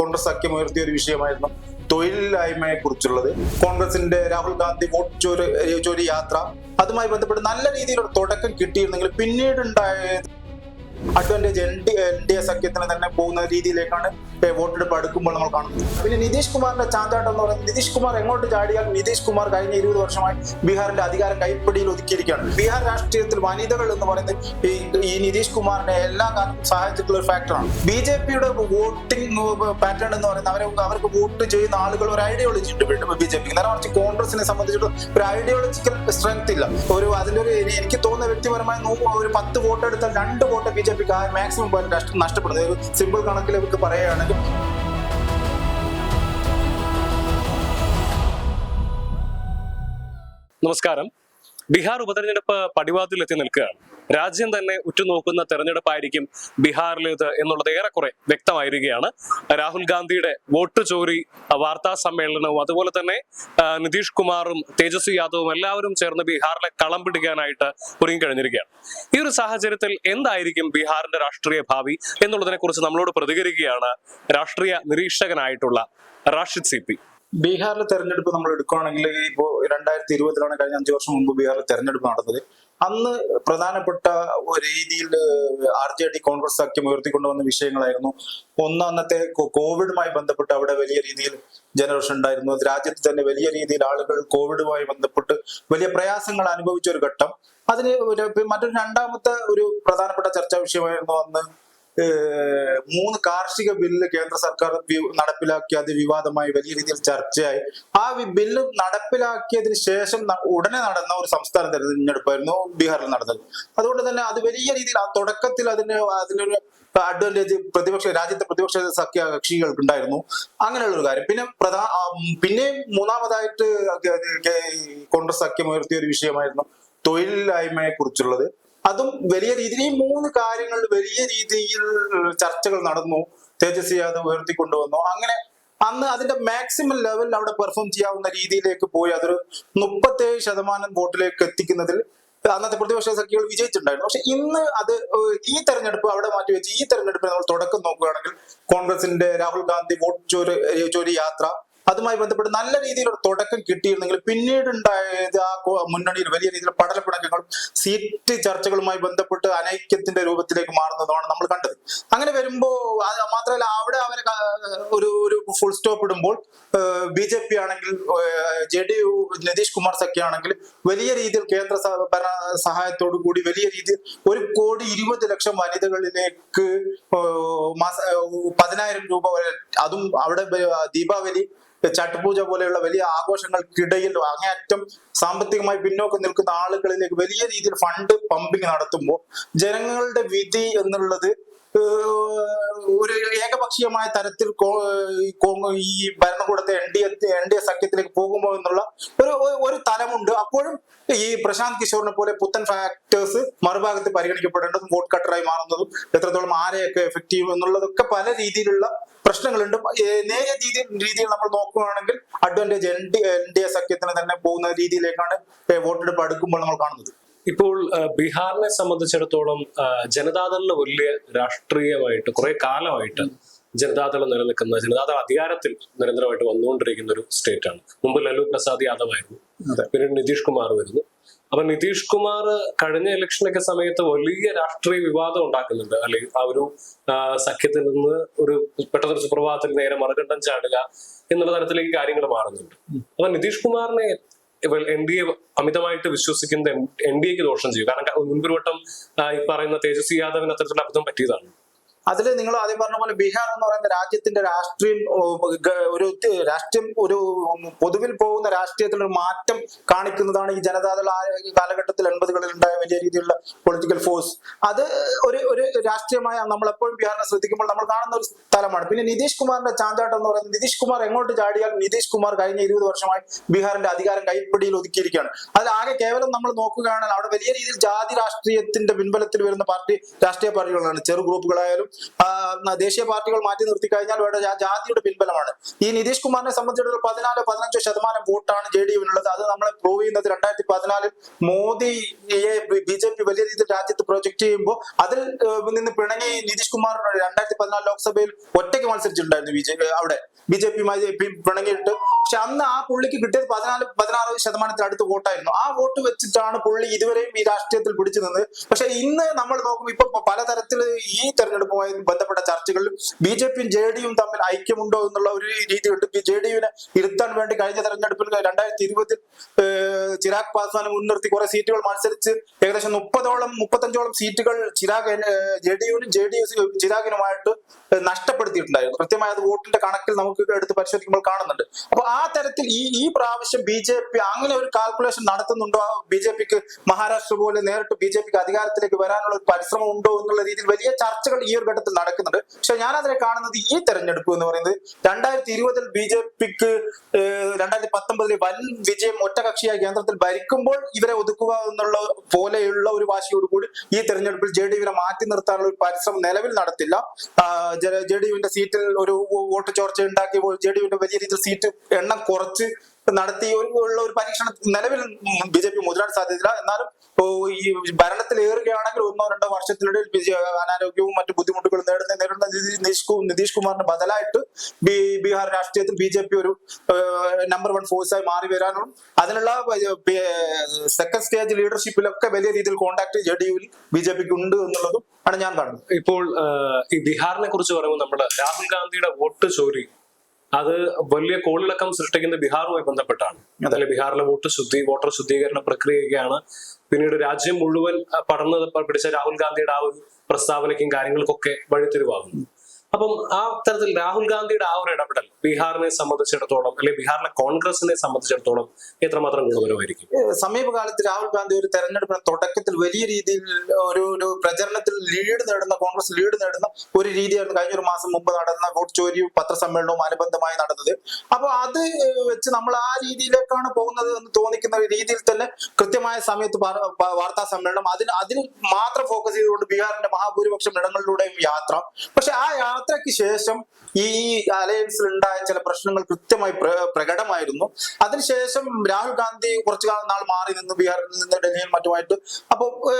കോൺഗ്രസ് സഖ്യം ഉയർത്തിയ ഒരു വിഷയമായിരുന്നു തൊഴിലില്ലായ്മയെ കുറിച്ചുള്ളത് കോൺഗ്രസിന്റെ രാഹുൽ ഗാന്ധി വോട്ട് ചോരി ചോരി യാത്ര അതുമായി ബന്ധപ്പെട്ട് നല്ല രീതിയിലുള്ള തുടക്കം കിട്ടിയിരുന്നെങ്കിൽ പിന്നീട് ഉണ്ടായത് advantage N D N D A സഖ്യത്തിന് തന്നെ പോകുന്ന രീതിയിലേക്കാണ് വോട്ടെടുപ്പ് അടുക്കുമ്പോൾ നമ്മൾ കാണുന്നു പിന്നെ നിതീഷ് കുമാറിന്റെ ചാഞ്ചാട്ടം എന്ന് പറയുന്നത് നിതീഷ് കുമാർ എങ്ങോട്ട് ചാടിയാൽ നിതീഷ് കുമാർ കഴിഞ്ഞ ഇരുപത് വർഷമായി ബീഹാറിന്റെ അധികാരം കൈപ്പിടിയിൽ ഒതുക്കിയിരിക്കുകയാണ്. ബീഹാർ രാഷ്ട്രീയത്തിൽ വനിതകൾ എന്ന് പറയുന്നത് ഈ നിതീഷ് കുമാറിനെ എല്ലാ കാലത്തും സഹായിച്ചിട്ടുള്ള ഒരു ഫാക്ടറാണ് ബി ജെ പിയുടെ വോട്ടിംഗ് പാറ്റേൺ എന്ന് പറയുന്നത് അവരെ അവർക്ക് വോട്ട് ചെയ്യുന്ന ആളുകൾ ഒരു ഐഡിയോളജി ഉണ്ട് ബി ജെ പിക്ക് നേരെ മറിച്ച് കോൺഗ്രസിനെ സംബന്ധിച്ചിട്ട് ഒരു ഐഡിയോളജിക്കൽ സ്ട്രെങ്ത് ഇല്ല. ഒരു അതിന്റെ ഒരു എനിക്ക് തോന്നുന്ന വ്യക്തിപരമായി ഒരു പത്ത് വോട്ട് എടുത്താൽ രണ്ട് വോട്ട് ബി ജെ പിക്ക് മാക്സിമം നഷ്ടപ്പെടുന്നത് ഒരു സിമ്പിൾ കണക്കിൽ അവർക്ക് നമസ്കാരം. ബീഹാർ ഉപതെരഞ്ഞെടുപ്പ് പടിവാതിൽ എത്തി നിൽക്കുകയാണ്. രാജ്യം തന്നെ ഉറ്റുനോക്കുന്ന തെരഞ്ഞെടുപ്പായിരിക്കും ബീഹാറിലേത് എന്നുള്ളത് ഏറെക്കുറെ വ്യക്തമായിരിക്കുകയാണ്. രാഹുൽ ഗാന്ധിയുടെ വോട്ട് ചോരി വാർത്താ സമ്മേളനവും അതുപോലെ തന്നെ നിതീഷ് കുമാറും തേജസ്വി യാദവും എല്ലാവരും ചേർന്ന് ബീഹാറിലെ കളം പിടിക്കാനായിട്ട് ഒരുങ്ങിക്കഴിഞ്ഞിരിക്കുകയാണ്. ഈ ഒരു സാഹചര്യത്തിൽ എന്തായിരിക്കും ബീഹാറിന്റെ രാഷ്ട്രീയ ഭാവി എന്നുള്ളതിനെ കുറിച്ച് നമ്മളോട് പ്രതികരിക്കുകയാണ് രാഷ്ട്രീയ നിരീക്ഷകനായിട്ടുള്ള റാഷിദ് സി പി. ബീഹാറിലെ തെരഞ്ഞെടുപ്പ് നമ്മൾ എടുക്കുകയാണെങ്കിൽ ഇപ്പോ രണ്ടായിരത്തി ഇരുപതിലാണ് കഴിഞ്ഞ അഞ്ചു വർഷം മുമ്പ് ബീഹാറിൽ തെരഞ്ഞെടുപ്പ് നടന്നത്. അന്ന് പ്രധാനപ്പെട്ട രീതിയിൽ ആർ ജെ ഡി കോൺഗ്രസ് സഖ്യം ഉയർത്തിക്കൊണ്ടുവന്ന വിഷയങ്ങളായിരുന്നു. ഒന്ന് അന്നത്തെ കോവിഡുമായി ബന്ധപ്പെട്ട് അവിടെ വലിയ രീതിയിൽ ജനറേഷൻ ഉണ്ടായിരുന്നു. രാജ്യത്ത് തന്നെ വലിയ രീതിയിൽ ആളുകൾ കോവിഡുമായി ബന്ധപ്പെട്ട് വലിയ പ്രയാസങ്ങൾ അനുഭവിച്ച ഒരു ഘട്ടം. അതിന് മറ്റൊരു രണ്ടാമത്തെ ഒരു പ്രധാനപ്പെട്ട ചർച്ചാ വിഷയമായിരുന്നു അന്ന് മൂന്ന് കാർഷിക ബില്ല് കേന്ദ്ര സർക്കാർ നടപ്പിലാക്കി അത് വിവാദമായി വലിയ രീതിയിൽ ചർച്ചയായി. ആ ബില്ല് നടപ്പിലാക്കിയതിന് ശേഷം ഉടനെ നടന്ന ഒരു സംസ്ഥാന തെരഞ്ഞെടുപ്പായിരുന്നു ബീഹാറിൽ നടന്നത്. അതുകൊണ്ട് തന്നെ അത് വലിയ രീതിയിൽ ആ തുടക്കത്തിൽ അതിന് അതിനൊരു അഡ്വാന്റേജ് പ്രതിപക്ഷ രാജ്യത്തെ പ്രതിപക്ഷ സഖ്യ കക്ഷികൾക്ക് ഉണ്ടായിരുന്നു അങ്ങനെയുള്ള ഒരു കാര്യം. പിന്നെ പ്രധാന ആ, പിന്നെയും മൂന്നാമതായിട്ട് കോൺഗ്രസ് സഖ്യം ഉയർത്തിയ ഒരു വിഷയമായിരുന്നു തൊഴിലില്ലായ്മയെ കുറിച്ചുള്ളത് അതും വലിയ രീതിയിൽ ഈ മൂന്ന് കാര്യങ്ങൾ വലിയ രീതിയിൽ ചർച്ചകൾ നടന്നു. തേജസ്വി യാദവ് ഉയർത്തിക്കൊണ്ടുവന്നു. അങ്ങനെ അന്ന് അതിന്റെ മാക്സിമം ലെവലിൽ അവിടെ പെർഫോം ചെയ്യാവുന്ന രീതിയിലേക്ക് പോയി. അതൊരു മുപ്പത്തേഴ് ശതമാനം വോട്ടിലേക്ക് എത്തിക്കുന്നതിൽ അന്നത്തെ പ്രതിപക്ഷ സഖ്യകൾ വിജയിച്ചിട്ടുണ്ടായിരുന്നു. പക്ഷെ ഇന്ന് അത് ഈ തെരഞ്ഞെടുപ്പ് അവിടെ മാറ്റി വെച്ച് ഈ തെരഞ്ഞെടുപ്പിൽ നമ്മൾ തുടക്കം നോക്കുകയാണെങ്കിൽ കോൺഗ്രസിന്റെ രാഹുൽ ഗാന്ധി വോട്ട് ചോര് ചോരി യാത്ര അതുമായി ബന്ധപ്പെട്ട് നല്ല രീതിയിലൊരു തുടക്കം കിട്ടിയിരുന്നെങ്കിൽ പിന്നീടുണ്ടായത് ആ മുന്നണിയിൽ വലിയ രീതിയിൽ പടലപ്പിണക്കങ്ങളും സീറ്റ് ചർച്ചകളുമായി ബന്ധപ്പെട്ട് അനൈക്യത്തിന്റെ രൂപത്തിലേക്ക് മാറുന്നതാണ് നമ്മൾ കണ്ടത്. അങ്ങനെ വരുമ്പോ അത് മാത്രമല്ല അവിടെ അവരെ ഒരു ഒരു ഫുൾ സ്റ്റോപ്പ് ഇടുമ്പോൾ ബി ജെ പി ആണെങ്കിൽ J D U Nitish Kumar സഖ്യാണെങ്കിൽ വലിയ രീതിയിൽ കേന്ദ്ര ഭരണ സഹായത്തോടു കൂടി വലിയ രീതിയിൽ ഒരു കോടി ഇരുപത് ലക്ഷം വനിതകളിലേക്ക് പതിനായിരം രൂപ വരെ അതും അവിടെ ദീപാവലി ചട്ടുപൂജ പോലെയുള്ള വലിയ ആഘോഷങ്ങൾക്കിടയിൽ അങ്ങേയറ്റം സാമ്പത്തികമായി പിന്നോക്കം നിൽക്കുന്ന ആളുകളിലേക്ക് വലിയ രീതിയിൽ ഫണ്ട് പമ്പിങ് നടത്തുമ്പോൾ ജനങ്ങളുടെ വിധി എന്നുള്ളത് ഒരു ഏകപക്ഷീയമായ തരത്തിൽ ഈ ഭരണകൂടത്തെ N D N D A സഖ്യത്തിലേക്ക് പോകുമ്പോൾ എന്നുള്ള ഒരു ഒരു- തലമുണ്ട്. അപ്പോഴും ഈ പ്രശാന്ത് കിഷോറിനെ പോലെ പുത്തൻ ഫാക്ടേഴ്സ് മറുഭാഗത്ത് പരിഗണിക്കപ്പെടേണ്ടതും വോട്ട് കട്ടറായി മാറുന്നതും എത്രത്തോളം ആരെയൊക്കെ എഫക്റ്റ് ചെയ്യും എന്നുള്ളതൊക്കെ പല രീതിയിലുള്ള പ്രശ്നങ്ങളുണ്ട്. നേരെ നേരിയ രീതിയിൽ രീതിയിൽ നമ്മൾ നോക്കുകയാണെങ്കിൽ advantage N D N D A സഖ്യത്തിന് തന്നെ പോകുന്ന രീതിയിലേക്കാണ് വോട്ടെടുപ്പ് അടുക്കുമ്പോൾ നമ്മൾ കാണുന്നത്. ഇപ്പോൾ ബീഹാറിനെ സംബന്ധിച്ചിടത്തോളം ജനതാദളിന് വലിയ രാഷ്ട്രീയമായിട്ട് കുറെ കാലമായിട്ട് ജനതാദൾ നിലനിൽക്കുന്ന ജനതാദൾ അധികാരത്തിൽ നിരന്തരമായിട്ട് വന്നുകൊണ്ടിരിക്കുന്ന ഒരു സ്റ്റേറ്റ് ആണ് മുമ്പ് ലല്ലു പ്രസാദ് യാദവ് ആയിരുന്നു. പിന്നീട് നിതീഷ് കുമാർ വരുന്നു. അപ്പൊ നിതീഷ് കുമാർ കഴിഞ്ഞ ഇലക്ഷനൊക്കെ സമയത്ത് വലിയ രാഷ്ട്രീയ വിവാദം ഉണ്ടാക്കുന്നുണ്ട്. അല്ലെങ്കിൽ ആ ഒരു സഖ്യത്തിൽ നിന്ന് ഒരു പെട്ടെന്നൊരു സുപ്രഭാതത്തിൽ നേരെ മറുകണ്ഠം ചാടുക എന്നുള്ള തരത്തിലേക്ക് കാര്യങ്ങൾ മാറുന്നുണ്ട്. അപ്പൊ നിതീഷ് കുമാറിനെ എൻ ഡി എ അമിതമായിട്ട് വിശ്വസിക്കുന്ന എൻ ഡി എക്ക് ദോഷം ചെയ്യും. കാരണം മുൻപൊരു വട്ടം ഈ പറയുന്ന തേജസ്വി യാദവിന് അത്തരത്തിലുള്ള അബദ്ധം പറ്റിയതാണ്. അതിൽ നിങ്ങൾ ആദ്യം പറഞ്ഞ പോലെ ബീഹാർ എന്ന് പറയുന്ന രാജ്യത്തിന്റെ രാഷ്ട്രീയം ഒരു രാഷ്ട്രീയം ഒരു പൊതുവിൽ പോകുന്ന രാഷ്ട്രീയത്തിൽ ഒരു മാറ്റം കാണിക്കുന്നതാണ് ഈ ജനതാദൾ കാലഘട്ടത്തിൽ എൺപതുകളിൽ ഉണ്ടായ വലിയ രീതിയിലുള്ള പൊളിറ്റിക്കൽ ഫോഴ്സ് അത് ഒരു ഒരു രാഷ്ട്രീയമായ നമ്മൾ എപ്പോഴും ബീഹാറിനെ ശ്രദ്ധിക്കുമ്പോൾ നമ്മൾ കാണുന്ന ഒരു സ്ഥലമാണ്. പിന്നെ നിതീഷ് കുമാറിന്റെ ചാഞ്ചാട്ടം എന്ന് പറയുന്നത് നിതീഷ് കുമാർ എങ്ങോട്ട് ചാടിയാൽ നിതീഷ് കുമാർ കഴിഞ്ഞ ഇരുപത് വർഷമായി ബീഹാറിന്റെ അധികാരം കൈപ്പിടിയിൽ ഒതുക്കിയിരിക്കുകയാണ്. അതിൽ ആകെ കേവലം നമ്മൾ നോക്കുകയാണെങ്കിൽ അവിടെ വലിയ രീതിയിൽ ജാതി രാഷ്ട്രീയത്തിന്റെ പിൻബലത്തിൽ വരുന്ന പാർട്ടി രാഷ്ട്രീയ പാർട്ടികളാണ്. ചെറു ഗ്രൂപ്പുകളായാലും ദേശീയ പാർട്ടികൾ മാറ്റി നിർത്തി കഴിഞ്ഞാൽ വേണ്ട ജാതിയുടെ പിൻബലമാണ്. ഈ നിതീഷ് കുമാറിനെ സംബന്ധിച്ചിടത്തോളം പതിനാല് പതിനഞ്ചോ ശതമാനം വോട്ടാണ് ജെ ഡി യുവിനുള്ളത്. അത് നമ്മളെ പ്രൂവ് ചെയ്യുന്നത് രണ്ടായിരത്തി പതിനാലിൽ മോദിയെ ബി ജെ പി വലിയ രീതിയിൽ രാജ്യത്ത് പ്രൊജക്ട് ചെയ്യുമ്പോൾ അതിൽ നിന്ന് പിണങ്ങി നിതീഷ് കുമാർ രണ്ടായിരത്തി പതിനാല് ലോക്സഭയിൽ ഒറ്റയ്ക്ക് മത്സരിച്ചിട്ടുണ്ടായിരുന്നു ബി അവിടെ. ബി ജെ പിയുമായി പിണങ്ങിയിട്ട്. പക്ഷെ അന്ന് ആ പുള്ളിക്ക് കിട്ടിയത് പതിനാല് പതിനാറ് ശതമാനത്തിനടുത്ത് വോട്ടായിരുന്നു. ആ വോട്ട് വെച്ചിട്ടാണ് പുള്ളി ഇതുവരെയും ഈ രാഷ്ട്രീയത്തിൽ പിടിച്ചു നിന്നത്. പക്ഷെ ഇന്ന് നമ്മൾ നോക്കുമ്പോൾ ഇപ്പൊ പലതരത്തിൽ ഈ തെരഞ്ഞെടുപ്പുമായി ബന്ധപ്പെട്ട ചർച്ചകളിൽ ബി ജെ പിയും ജെ ഡിയും തമ്മിൽ ഐക്യമുണ്ടോ എന്നുള്ള ഒരു രീതിയുണ്ട്. ജെ ഡി യുവിനെ ഇരുത്താൻ വേണ്ടി കഴിഞ്ഞ തെരഞ്ഞെടുപ്പിൽ രണ്ടായിരത്തി ഇരുപതിൽ ചിരാഗ് പാസ്വാനെ മുൻനിർത്തി കുറെ സീറ്റുകൾ മത്സരിച്ച് ഏകദേശം മുപ്പതോളം മുപ്പത്തഞ്ചോളം സീറ്റുകൾ ചിരാഗ് ജെ ഡി യുവിനും ജെ ഡി എസ് ചിരാഗിനുമായിട്ട് നഷ്ടപ്പെടുത്തിയിട്ടുണ്ടായിരുന്നു. കൃത്യമായ അത് വോട്ടിന്റെ കണക്കിൽ നമുക്ക് എടുത്ത് പരിശോധിക്കുമ്പോൾ കാണുന്നുണ്ട്. അപ്പൊ ആ തരത്തിൽ ഈ ഈ പ്രാവശ്യം ബി ജെ പി അങ്ങനെ ഒരു കാൽക്കുലേഷൻ നടത്തുന്നുണ്ടോ? ബി ജെ പിക്ക് മഹാരാഷ്ട്ര പോലെ നേരിട്ട് ബി ജെ പിക്ക് അധികാരത്തിലേക്ക് വരാനുള്ള ഒരു പരിശ്രമം ഉണ്ടോ എന്നുള്ള രീതിയിൽ വലിയ ചർച്ചകൾ ഈ ഒരു ഘട്ടത്തിൽ നടക്കുന്നുണ്ട്. പക്ഷെ ഞാൻ അതിനെ കാണുന്നത് ഈ തെരഞ്ഞെടുപ്പ് എന്ന് പറയുന്നത് രണ്ടായിരത്തി ഇരുപതിൽ ബി ജെ പിക്ക് രണ്ടായിരത്തി പത്തൊമ്പതിലെ വൻ വിജയം ഒറ്റകക്ഷിയായ കേന്ദ്രത്തിൽ ഭരിക്കുമ്പോൾ ഇവരെ ഒതുക്കുക എന്നുള്ള പോലെയുള്ള ഒരു വാശിയോടുകൂടി ഈ തെരഞ്ഞെടുപ്പിൽ ജെ ഡി യുവിനെ മാറ്റി നിർത്താനുള്ള ഒരു പരിശ്രമം നിലവിൽ നടത്തില്ല. ജെ ഡി യുവിന്റെ സീറ്റിൽ ഒരു വോട്ട് ചോർച്ച ഉണ്ടാക്കിയപ്പോൾ ജെ ഡി യുവിന്റെ വലിയ രീതിയിൽ സീറ്റ് എണ്ണം കുറച്ച് നടത്തി. ഉള്ള ഒരു പരീക്ഷണം നിലവിൽ ബി ജെ പി മുതലാൻ സാധ്യതയില്ല. എന്നാലും ഈ ഭരണത്തിൽ ഏറുകയാണെങ്കിൽ ഒന്നോ രണ്ടോ വർഷത്തിനിടയിൽ അനാരോഗ്യവും മറ്റു ബുദ്ധിമുട്ടുകളും നേടുന്ന നേരിടുന്ന നിതി- നിതീഷ് നിതീഷ് കുമാറിന് ബദലായിട്ട് ബീഹാർ രാഷ്ട്രീയത്തിൽ ബി ജെ പി ഒരു നമ്പർ വൺ ഫോഴ്സായി മാറി വരാനും അതിനുള്ള സെക്കൻഡ് സ്റ്റേജ് ലീഡർഷിപ്പിലൊക്കെ വലിയ രീതിയിൽ കോണ്ടാക്ട് ജെ ഡി യുവിൽ ബി ജെ പിക്ക് ഉണ്ട് എന്നുള്ളതും ആണ് ഞാൻ കാണുന്നത്. ഇപ്പോൾ ഈ ബീഹാറിനെ കുറിച്ച് പറയുമ്പോൾ നമ്മൾ രാഹുൽ ഗാന്ധിയുടെ വോട്ട് ചോരി അത് വലിയ കോളിളക്കം സൃഷ്ടിക്കുന്ന ബീഹാറുമായി ബന്ധപ്പെട്ടാണ് അതെ. അല്ലെ ബീഹാറിലെ വോട്ട് ശുദ്ധി വോട്ടർ ശുദ്ധീകരണ പ്രക്രിയയൊക്കെയാണ് പിന്നീട് രാജ്യം മുഴുവൻ പടർന്ന് പിടിച്ച രാഹുൽ ഗാന്ധിയുടെ ആ ഒരു പ്രസ്താവനയ്ക്കും കാര്യങ്ങൾക്കൊക്കെ വഴിത്തിരിവാകുന്നു അപ്പം ആ തരത്തിൽ രാഹുൽ ഗാന്ധിയുടെ ആ ഒരു ഇടപെടൽ ബീഹാറിനെ സംബന്ധിച്ചിടത്തോളം അല്ലെങ്കിൽ ബീഹാറിലെ കോൺഗ്രസിനെ സംബന്ധിച്ചിടത്തോളം എത്രമാത്രം ഗുണപരമായിരിക്കും? സമീപകാലത്ത് രാഹുൽ ഗാന്ധി ഒരു തെരഞ്ഞെടുപ്പിന് തുടക്കത്തിൽ വലിയ രീതിയിൽ ഒരു ഒരു പ്രചരണത്തിൽ ലീഡ് നേടുന്ന കോൺഗ്രസ് ലീഡ് നേടുന്ന ഒരു രീതിയായിരുന്നു കഴിഞ്ഞ ഒരു മാസം മുമ്പ് നടന്ന വോട്ട് ചോരി പത്രസമ്മേളനവും അനുബന്ധമായി നടന്നത്. അപ്പൊ അത് വെച്ച് നമ്മൾ ആ രീതിയിലേക്കാണ് പോകുന്നത് എന്ന് തോന്നിക്കുന്ന രീതിയിൽ തന്നെ കൃത്യമായ സമയത്ത് വാർത്താ സമ്മേളനം അതിന് അതിൽ മാത്രം ഫോക്കസ് ചെയ്തുകൊണ്ട് ബീഹാറിന്റെ മഹാഭൂരിപക്ഷം ഇടങ്ങളിലൂടെയും യാത്ര. പക്ഷെ ആ യാത്രയ്ക്ക് ശേഷം ഈ അലയൻസിൽ ഉണ്ടായ ചില പ്രശ്നങ്ങൾ കൃത്യമായി പ്ര- പ്രകടമായിരുന്നു. അതിനുശേഷം രാഹുൽ ഗാന്ധി കുറച്ചു കാലം നാൾ മാറി നിന്ന് ബീഹാറിൽ നിന്ന് ഡൽഹിയിൽ മറ്റുമായിട്ട്. അപ്പോൾ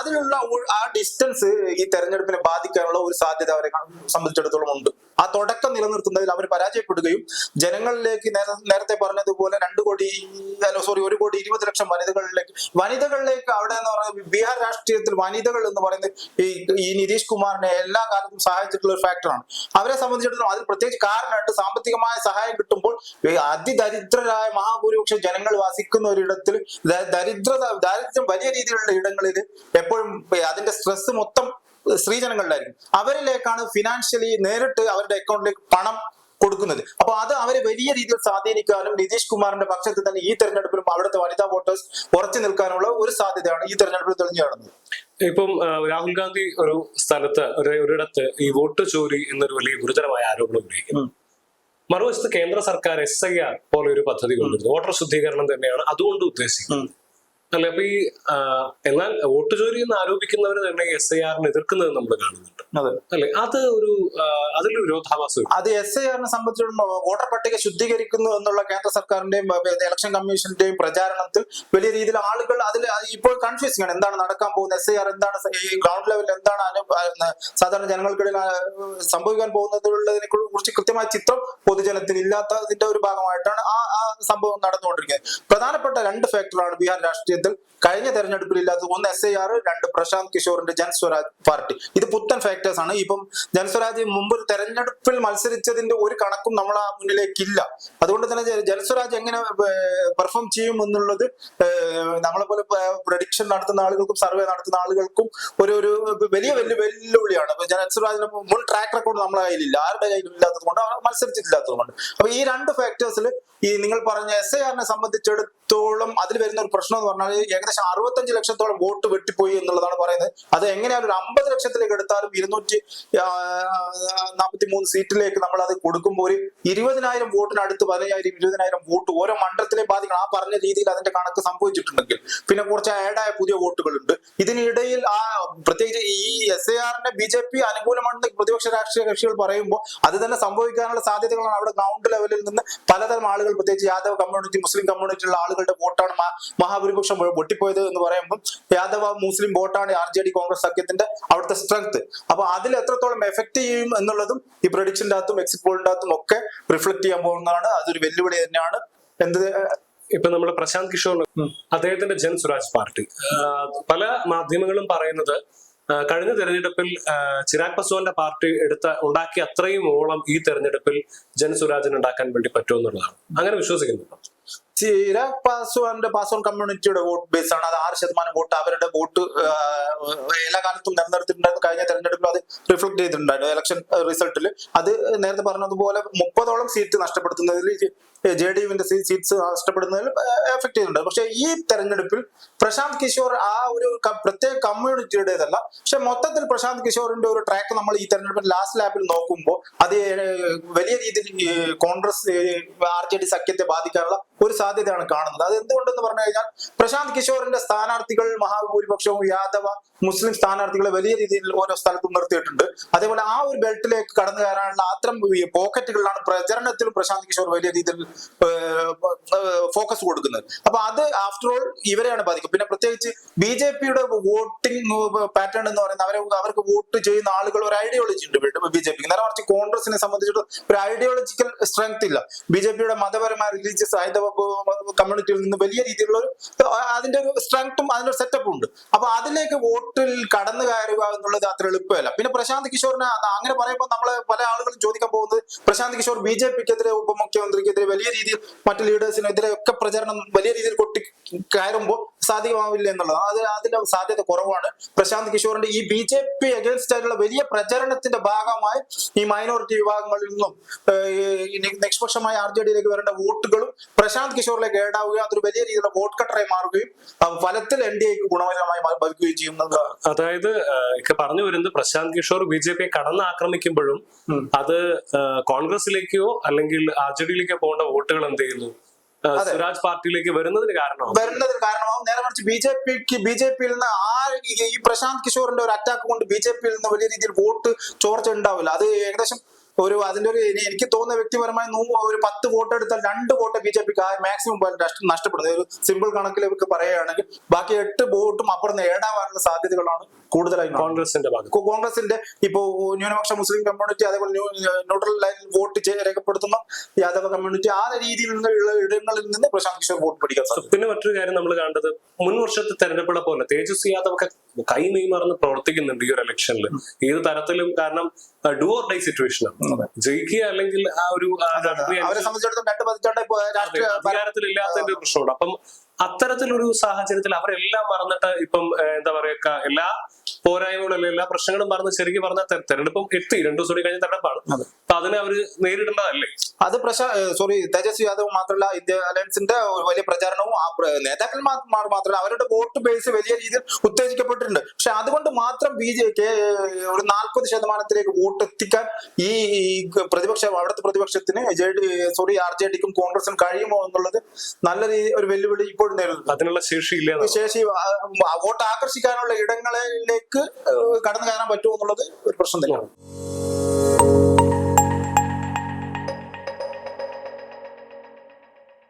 അതിലുള്ള ആ ഡിസ്റ്റൻസ് ഈ തെരഞ്ഞെടുപ്പിനെ ബാധിക്കാനുള്ള ഒരു സാധ്യത അവരെ സംബന്ധിച്ചിടത്തോളം ഉണ്ട്. ആ തുടക്കം നിലനിർത്തുന്നതിൽ അവർ പരാജയപ്പെടുകയും ജനങ്ങളിലേക്ക് നേരത്തെ പറഞ്ഞതുപോലെ രണ്ടു കോടി സോറി ഒരു കോടി ഇരുപത് ലക്ഷം വനിതകളിലേക്ക് വനിതകളിലേക്ക് അവിടെ പറയുന്നത് ബീഹാർ രാഷ്ട്രീയത്തിൽ വനിതകൾ എന്ന് പറയുന്നത് ഈ നിതീഷ് കുമാറിനെ എല്ലാ കാലത്തും സഹായിച്ചിട്ടുള്ള ഒരു ഫാക്ടറാണ് അവരെ സംബന്ധിച്ചിടത്തോളം അതിൽ പ്രത്യേകിച്ച് കാരണമായിട്ട് സാമ്പത്തികമായ സഹായം കിട്ടുമ്പോൾ അതിദരിദ്രരായ മഹാഭൂരിപക്ഷം ജനങ്ങൾ വസിക്കുന്ന ഒരിടത്തിൽ ദരിദ്രത ദാരിദ്ര്യം വലിയ രീതിയിലുള്ള ഇടങ്ങളിൽ എപ്പോഴും അതിന്റെ സ്ട്രെസ് മൊത്തം സ്ത്രീജനങ്ങളിലായിരിക്കും അവരിലേക്കാണ് ഫിനാൻഷ്യലി നേരിട്ട് അവരുടെ അക്കൗണ്ടിലേക്ക് പണം കൊടുക്കുന്നത്. അപ്പൊ അത് അവരെ വലിയ രീതിയിൽ സ്വാധീനിക്കാനും നിതീഷ് കുമാറിന്റെ പക്ഷത്ത് തന്നെ ഈ തെരഞ്ഞെടുപ്പിലും അവിടുത്തെ വനിതാ വോട്ടേഴ്സ് ഉറച്ചു നിൽക്കാനുള്ള ഒരു സാധ്യതയാണ് ഈ തെരഞ്ഞെടുപ്പിൽ തെളിഞ്ഞു കാണുന്നത്. ഇപ്പം രാഹുൽ ഗാന്ധി ഒരു സ്ഥലത്ത് ഒരു ഒരിടത്ത് ഈ വോട്ട് ചോരി എന്നൊരു വലിയ ഗുരുതരമായ ആരോപണം ഉന്നയിക്കുന്നു. മറുവശത്ത് കേന്ദ്ര സർക്കാർ എസ് ഐ ആർ പോലെ ഒരു പദ്ധതി കൊണ്ടുവരുന്നു. വോട്ടർ ശുദ്ധീകരണം തന്നെയാണ് അതുകൊണ്ട് ഉദ്ദേശിക്കുന്നത്. അല്ലെ അപ്പൊ ഈ എന്നാൽ വോട്ട് ചോരി എന്ന് ആരോപിക്കുന്നവർ തന്നെ എസ് ഐ ആറിന് എതിർക്കുന്നത് നമ്മൾ കാണുന്നുണ്ട്. അതെ. അല്ലെ? അത് ഒരു അതിലൊരു വിരോധാഭാസം അത് എസ് ഐ ആറിനെ സംബന്ധിച്ചിടത്തോളം വോട്ടർ പട്ടിക ശുദ്ധീകരിക്കുന്നു എന്നുള്ള കേന്ദ്ര സർക്കാരിന്റെയും ഇലക്ഷൻ കമ്മീഷന്റെയും പ്രചാരണത്തിൽ വലിയ രീതിയിൽ ആളുകൾ അതിൽ ഇപ്പോൾ കൺഫ്യൂസിംഗ് ആണ്. എന്താണ് നടക്കാൻ പോകുന്നത്? എസ് ഐ ആർ എന്താണ് ഈ ഗ്രൗണ്ട് ലെവലിൽ എന്താണ് സാധാരണ ജനങ്ങൾക്കിടയിൽ സംഭവിക്കാൻ പോകുന്നതിനെ കുറിച്ച് കൃത്യമായ ചിത്രം പൊതുജനത്തിന് ഇല്ലാത്തതിന്റെ ഒരു ഭാഗമായിട്ടാണ് ആ ആ സംഭവം നടന്നുകൊണ്ടിരിക്കുന്നത്. പ്രധാനപ്പെട്ട രണ്ട് ഫാക്ടറാണ് ബീഹാർ രാഷ്ട്രീയത്തിൽ കഴിഞ്ഞ തെരഞ്ഞെടുപ്പിൽ ഇല്ലാത്തത് ഒന്ന് എസ് ഐ ആർ രണ്ട് പ്രശാന്ത് കിഷോറിന്റെ ജൻസ്വരാജ് പാർട്ടി. ഇത് പുത്തൻ ഫാക്ടേഴ്സ് ആണ്. ഇപ്പം ജൻസ്വരാജ് മുമ്പ് തെരഞ്ഞെടുപ്പിൽ മത്സരിച്ചതിന്റെ ഒരു കണക്കും നമ്മൾ ആ മുന്നിലേക്കില്ല. അതുകൊണ്ട് തന്നെ ജൻസ്വരാജ് എങ്ങനെ പെർഫോം ചെയ്യും എന്നുള്ളത് നമ്മളെപ്പോലെ നമ്മളെ പോലെ പ്രഡിക്ഷൻ നടത്തുന്ന ആളുകൾക്കും സർവേ നടത്തുന്ന ആളുകൾക്കും ഒരു ഒരു വലിയ വലിയ വെല്ലുവിളിയാണ്. അപ്പൊ ജൻസ്വരാജിന് മുൻ ട്രാക്ക് റെക്കോർഡ് നമ്മളെ കയ്യിലില്ല. ആരുടെ കയ്യിലും ഇല്ലാത്തത് കൊണ്ട് മത്സരിച്ചിട്ടില്ലാത്തത് കൊണ്ട്. അപ്പൊ ഈ രണ്ട് ഫാക്ടേഴ്സിൽ ഈ നിങ്ങൾ പറഞ്ഞ എസ് ഐ ആറിനെ സംബന്ധിച്ചിടത്തോളം അതിൽ വരുന്ന ഒരു പ്രശ്നം എന്ന് പറഞ്ഞാൽ ഏകദേശം അറുപത്തഞ്ച് ലക്ഷത്തോളം വോട്ട് വെട്ടിപ്പോയി എന്നുള്ളതാണ് പറയുന്നത്. അത് എങ്ങനെയാണ് ഒരു അമ്പത് ലക്ഷത്തിലേക്ക് എടുത്താലും ഇരുന്നൂറ്റി നാൽപ്പത്തി മൂന്ന് സീറ്റിലേക്ക് നമ്മൾ അത് കൊടുക്കുമ്പോൾ ഒരു ഇരുപതിനായിരം വോട്ടിനടുത്ത് പതിനയ്യായിരം ഇരുപതിനായിരം വോട്ട് ഓരോ മണ്ഡലത്തിലെ ബാധിക്കണം. ആ പറഞ്ഞ രീതിയിൽ അതിന്റെ കണക്ക് സംഭവിച്ചിട്ടുണ്ടെങ്കിൽ. പിന്നെ കുറച്ച് ആഡായ പുതിയ വോട്ടുകളുണ്ട്. ഇതിനിടയിൽ ആ പ്രത്യേകിച്ച് ഈ എസ് എ ആറിന്റെ ബി ജെ പി അനുകൂലമാണെന്ന് പ്രതിപക്ഷ രാഷ്ട്രീയ കക്ഷികൾ പറയുമ്പോൾ അത് തന്നെ സംഭവിക്കാനുള്ള സാധ്യതകളാണ് അവിടെ ഗ്രൗണ്ട് ലെവലിൽ നിന്ന് പലതരം ആളുകൾ പ്രത്യേകിച്ച് യാദവ് കമ്മ്യൂണിറ്റി മുസ്ലിം കമ്മ്യൂണിറ്റിയുള്ള ആളുകളുടെ വോട്ടാണ് മഹാ- മഹാഭൂരിപക്ഷം പൊട്ടിപ്പോയത് എന്ന് പറയുമ്പോൾ യാദവ മുസ്ലിം വോട്ടാണ് ആർ ജെ ഡി കോൺഗ്രസ് സഖ്യത്തിന്റെ അവിടുത്തെ സ്ട്രെങ്ത് അപ്പൊ അതിൽ എത്രത്തോളം എഫക്ട് ചെയ്യും എന്നുള്ളതും ഈ പ്രൊഡിക്ഷന്റെ അകത്തും എക്സിറ്റ് പോളിന്റെ അകത്തും ഒക്കെ റിഫ്ലക്ട് ചെയ്യാൻ പോകുന്നതാണ്. അതൊരു വെല്ലുവിളി തന്നെയാണ്. എന്ത് ഇപ്പൊ നമ്മുടെ പ്രശാന്ത് കിഷോർ അദ്ദേഹത്തിന്റെ ജൻ സ്വരാജ് പാർട്ടി. പല മാധ്യമങ്ങളും പറയുന്നത് കഴിഞ്ഞ തെരഞ്ഞെടുപ്പിൽ ചിരാഗ് പസ്വാന്റെ പാർട്ടി എടുത്ത ഉണ്ടാക്കിയ അത്രയും ഓളം ഈ തെരഞ്ഞെടുപ്പിൽ ജനസ്വരാജൻ ഉണ്ടാക്കാൻ വേണ്ടി പറ്റുമെന്നുള്ളതാണ്. അങ്ങനെ വിശ്വസിക്കുന്നുണ്ടോ? ചിരാഗ് പാസ്വാന്റെ പാസ്വാൻ കമ്മ്യൂണിറ്റിയുടെ വോട്ട് ബേസ് ആണ്. അത് ആറ് ശതമാനം വോട്ട് അവരുടെ വോട്ട് എല്ലാ കാലത്തും നിലനിർത്തിയിട്ടുണ്ടായിരുന്നു കഴിഞ്ഞ തെരഞ്ഞെടുപ്പിൽ അത് റിഫ്ലക്ട് ചെയ്തിട്ടുണ്ടായിരുന്നു. ഇലക്ഷൻ റിസൾട്ടിൽ അത് നേരത്തെ പറഞ്ഞതുപോലെ മുപ്പതോളം സീറ്റ് നഷ്ടപ്പെടുത്തുന്നതിൽ ജെ ഡി യുവിന്റെ സീറ്റ്സ് നഷ്ടപ്പെടുന്നതിൽ എഫക്ട് ചെയ്തിട്ടുണ്ട്. പക്ഷേ ഈ തെരഞ്ഞെടുപ്പിൽ പ്രശാന്ത് കിഷോർ ആ ഒരു പ്രത്യേക കമ്മ്യൂണിറ്റിയുടേതല്ല പക്ഷെ മൊത്തത്തിൽ പ്രശാന്ത് കിഷോറിന്റെ ഒരു ട്രാക്ക് നമ്മൾ ഈ തെരഞ്ഞെടുപ്പിൽ ലാസ്റ്റ് ലാപ്പിൽ നോക്കുമ്പോൾ അത് വലിയ രീതിയിൽ കോൺഗ്രസ് ആർ ജെ ഡി സഖ്യത്തെ ബാധിക്കാനുള്ള ഒരു സാധ്യതയാണ് കാണുന്നത്. അത് എന്തുകൊണ്ടെന്ന് പറഞ്ഞു കഴിഞ്ഞാൽ പ്രശാന്ത് കിഷോറിന്റെ സ്ഥാനാർത്ഥികൾ മഹാഭൂരിപക്ഷവും യാദവ മുസ്ലിം സ്ഥാനാർത്ഥികളെ വലിയ രീതിയിൽ ഓരോ സ്ഥലത്തും നിർത്തിയിട്ടുണ്ട്. അതേപോലെ ആ ഒരു ബെൽറ്റിലേക്ക് കടന്നു കയറാനുള്ള അത്തരം പോക്കറ്റുകളിലാണ് പ്രചരണത്തിൽ പ്രശാന്ത് കിഷോർ വലിയ രീതിയിൽ ഫോക്കസ് കൊടുക്കുന്നത്. അപ്പൊ അത് ആഫ്റ്റർ ഓൾ ഇവരെയാണ് ബാധിക്കുക. പിന്നെ പ്രത്യേകിച്ച് ബി ജെ പിയുടെ വോട്ടിംഗ് പാറ്റേൺ എന്ന് പറയുന്നത് അവരെ അവർക്ക് വോട്ട് ചെയ്യുന്ന ആളുകൾ ഒരു ഐഡിയോളജി ഉണ്ട് ബി ജെ പിക്ക്. നേരെ മറിച്ച് കോൺഗ്രസിനെ സംബന്ധിച്ചിട്ട് ഒരു ഐഡിയോളജിക്കൽ സ്ട്രെങ്ത് ഇല്ല. ബി ജെ പിയുടെ മതപരമായ റിലീജിയസ് ഹൈന്ദവ കമ്മ്യൂണിറ്റിയിൽ നിന്ന് വലിയ രീതിയിലുള്ള ഒരു അതിന്റെ ഒരു സ്ട്രെങ്ത്തും അതിന്റെ ഒരു സെറ്റപ്പും ഉണ്ട്. അപ്പൊ അതിലേക്ക് വോട്ടിൽ കടന്നു കയറുക എന്നുള്ളത് അത്ര എളുപ്പമല്ല. പിന്നെ പ്രശാന്ത് കിഷോറിനെ അങ്ങനെ പറയുമ്പോൾ നമ്മൾ പല ആളുകളും ചോദിക്കാൻ പോകുന്നത് പ്രശാന്ത് കിഷോർ ബി ജെ പിക്കെതിരെ ഉപമുഖ്യമന്ത്രിക്കെതിരെ വലിയ രീതിയിൽ മറ്റു ലീഡേഴ്സിനെതിരെ ഒക്കെ പ്രചരണം വലിയ രീതിയിൽ കൊട്ടി കയറുമ്പോൾ സാധ്യമാവില്ല എന്നുള്ളത്. അത് അതിന്റെ സാധ്യത കുറവാണ്. പ്രശാന്ത് കിഷോറിന്റെ ഈ ബി ജെ പി അഗേൻസ്റ്റ് ആയിട്ടുള്ള വലിയ പ്രചരണത്തിന്റെ ഭാഗമായി ഈ മൈനോറിറ്റി വിഭാഗങ്ങളിൽ നിന്നും നിഷ്പക്ഷമായ ആർ ജെ ഡിയിലേക്ക് വരേണ്ട വോട്ടുകളും പ്രശാന്ത് കിഷോറിലേക്ക് ഏടാവുകയും അതൊരു വലിയ രീതിയിലുള്ള വോട്ട് കട്ടറായി മാറുകയും ഫലത്തിൽ എൻ ഡി എക്ക് ഗുണപരമായി ഭവിക്കുകയും ചെയ്യുന്നത് അതായത് ഇപ്പൊ പറഞ്ഞു വരുന്നത് പ്രശാന്ത് കിഷോർ ബി ജെ പിയെ കടന്ന് ആക്രമിക്കുമ്പോഴും അത് കോൺഗ്രസിലേക്കോ അല്ലെങ്കിൽ ആർ ജെ ഡിയിലേക്കോ പോകേണ്ട വോട്ടുകൾ എന്ത് ചെയ്യുന്നു? സ്വരാജ് പാർട്ടിയിലേക്ക് വരുന്നതിന് കാരണമാണ് വരുന്നതിന് കാരണമാവും. നേരെ മറിച്ച് ബി ജെ പിക്ക് ബി ജെ പിയിൽ നിന്ന് ആ ഈ- ഈ പ്രശാന്ത് കിഷോറിന്റെ ഒരു അറ്റാക്ക് കൊണ്ട് ബി ജെ പിയിൽ നിന്ന് വലിയ രീതിയിൽ വോട്ട് ചോർച്ച ഉണ്ടാവില്ല. അത് ഏകദേശം ഒരു അതിന്റെ ഒരു എനിക്ക് തോന്നുന്ന വ്യക്തിപരമായി ഒരു പത്ത് വോട്ട് എടുത്താൽ രണ്ട് വോട്ട് ബി ജെ പിക്ക് മാക്സിമം നഷ്ടപ്പെടുന്നത് ഒരു സിമ്പിൾ കണക്കിലേക്ക് പറയുകയാണെങ്കിൽ ബാക്കി എട്ട് വോട്ടും അപ്പുറം നേടാവാനുള്ള സാധ്യതകളാണ് കൂടുതലായി. കോൺഗ്രസിന്റെ ഭാഗം ഇപ്പൊ കോൺഗ്രസിന്റെ ഇപ്പോ ന്യൂനപക്ഷ മുസ്ലിം കമ്മ്യൂണിറ്റി അതേപോലെ ന്യൂട്രൽ ലൈൻ വോട്ട് രേഖപ്പെടുത്തുന്ന യാദവ കമ്മ്യൂണിറ്റി ആ രീതിയിൽ നിന്നുള്ള ഇടങ്ങളിൽ നിന്ന് പ്രശാന്ത് കിഷോർ വോട്ട് പിടിക്കാൻ സാധിക്കും. പിന്നെ മറ്റൊരു കാര്യം നമ്മൾ കണ്ടത് മുൻ വർഷത്തെ തെരഞ്ഞെടുപ്പുകളെ പോലെ തേജസ്വി യാദവ് ഒക്കെ കൈ നെയ്മറന്ന് പ്രവർത്തിക്കുന്നുണ്ട് ഈ ഒരു ഇലക്ഷനിൽ ഏത് തരത്തിലും കാരണം ഡു ഓർ ഡൈ സിറ്റുവേഷൻ ആണ്. ജയിക്കുക അല്ലെങ്കിൽ ആ ഒരു അവരെ സംബന്ധിച്ചിടത്തോളം രണ്ട് പതിറ്റാണ്ട് ഒരു പ്രശ്നമുണ്ട്. അപ്പം അത്തരത്തിലൊരു സാഹചര്യത്തിൽ അവരെല്ലാം മറന്നിട്ട് ഇപ്പം എന്താ പറയുക എല്ലാ പോരായ്മകളും എല്ലാ പ്രശ്നങ്ങളും മറന്ന് ശരിക്കും പറഞ്ഞാൽ തെരഞ്ഞെടുപ്പും എത്തി. രണ്ടു ദിവസം കൂടി കഴിഞ്ഞ തെരഞ്ഞെടുപ്പാണ്. അപ്പൊ അതിനെ അവർ നേരിടേണ്ടതല്ലേ അത് പ്രശാ സോറി തേജസ് യാദവ് മാത്രമല്ല ഇന്ത്യ അലയൻസിന്റെ ഒരു വലിയ പ്രചാരണവും ആ നേതാക്കന്മാർ മാത്രമല്ല അവരുടെ വോട്ട് ബേസ് വലിയ രീതിയിൽ ഉത്തേജിക്കപ്പെട്ടിട്ടുണ്ട്. പക്ഷെ അതുകൊണ്ട് മാത്രം ബി ജെ കെ ഒരു നാൽപ്പത് ശതമാനത്തിലേക്ക് വോട്ട് എത്തിക്കാൻ ഈ പ്രതിപക്ഷ അവിടുത്തെ പ്രതിപക്ഷത്തിന് J D sorry R J ഡിക്കും കോൺഗ്രസിനും കഴിയുമോ എന്നുള്ളത് നല്ല രീതി ഒരു വെല്ലുവിളി ഇപ്പോഴും നേരിടുന്നു അതിനുള്ള ശേഷി ഇല്ല. ശേഷി വോട്ട് ആകർഷിക്കാനുള്ള ഇടങ്ങളിലേക്ക് കടന്നു കയറാൻ പറ്റുമോ എന്നുള്ളത് ഒരു പ്രശ്നം തന്നെയാണ്.